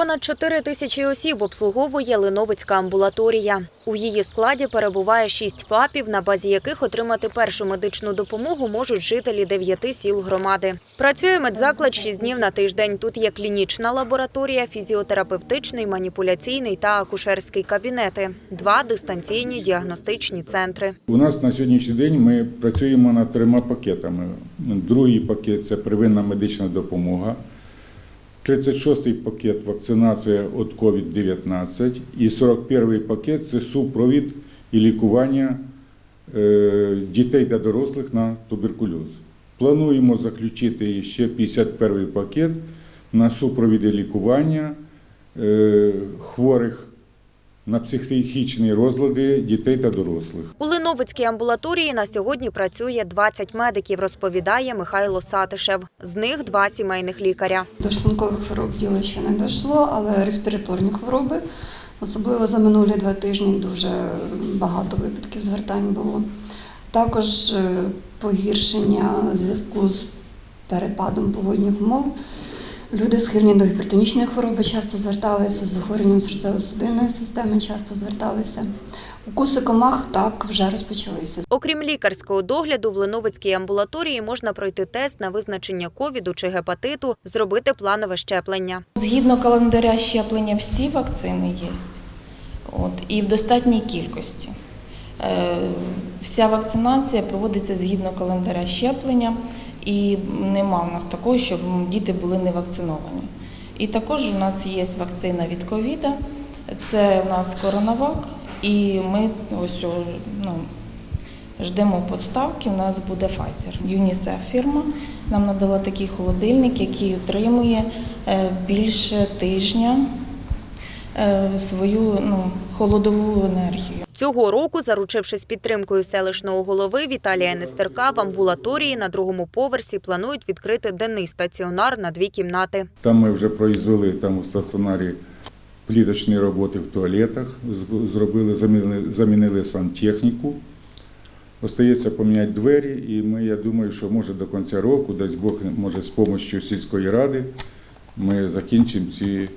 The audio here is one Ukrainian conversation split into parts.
Понад 4 тисячі осіб обслуговує Линовицька амбулаторія. У її складі перебуває шість ФАПів, на базі яких отримати першу медичну допомогу можуть жителі дев'яти сіл громади. Працює медзаклад 6 днів на тиждень. Тут є клінічна лабораторія, фізіотерапевтичний, маніпуляційний та акушерський кабінети, два дистанційні діагностичні центри. У нас на сьогоднішній день ми працюємо над трьома пакетами. Другий пакет це первинна медична допомога. 36-й пакет вакцинація від COVID-19 і 41-й пакет це супровід і лікування е, дітей та дорослих на туберкульоз. Плануємо заключити ще 51-й пакет на супровід і лікування е, хворих на психічні розлади дітей та дорослих. У Линовицькій амбулаторії на сьогодні працює 20 медиків, розповідає Михайло Сатишев. З них два сімейних лікаря. До шлункових хвороб діло ще не дійшло, але респіраторні хвороби, особливо за минулі два тижні, дуже багато випадків звертань було. Також е, погіршення у зв'язку з перепадом погодних умов. Люди схильні до гіпертонічної хвороби часто зверталися, з захворюванням серцево-судинної системи часто зверталися. Укуси комах так вже розпочалися. Окрім лікарського догляду, в Линовицькій амбулаторії можна пройти тест на визначення ковіду чи гепатиту, зробити планове щеплення. Згідно календаря щеплення всі вакцини є. От, і в достатній кількості. Е, Вся вакцинація проводиться згідно календаря щеплення, і нема у нас такого, щоб діти були не вакциновані. І також у нас є вакцина від ковіда, це у нас коронавак, і ми ось ну, ждемо поставки. У нас буде Pfizer. ЮНІСЕФ фірма нам надала такий холодильник, який утримує е, більше тижня е, свою ну, холодову енергію. Цього року, заручившись підтримкою селищного голови Віталія Нестерка, в амбулаторії на другому поверсі планують відкрити денний стаціонар на дві кімнати. Там ми вже произвели там у стаціонарі пліточні роботи в туалетах, зробили, замінили, замінили сантехніку. Остається поміняти двері, і ми, я думаю, що може до кінця року, дасть Бог, може, з допомогою сільської ради, ми закінчимо ці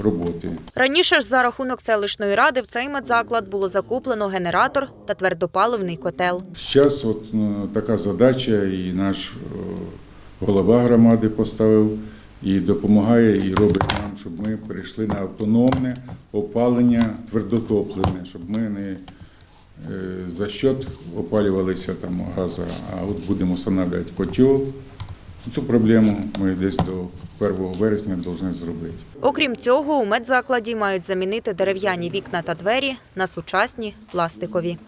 роботи. Раніше ж за рахунок селищної ради в цей медзаклад було закуплено генератор та твердопаливний котел. Зараз от ну, така задача, і наш е, голова громади поставив і допомагає, і робить нам, щоб ми перейшли на автономне опалення твердотоплене, щоб ми не е, за счет опалювалися там газу, а от будемо встановлювати котел. Цю проблему ми десь до 1 вересня повинні зробити. Окрім цього, у медзакладі мають замінити дерев'яні вікна та двері на сучасні пластикові.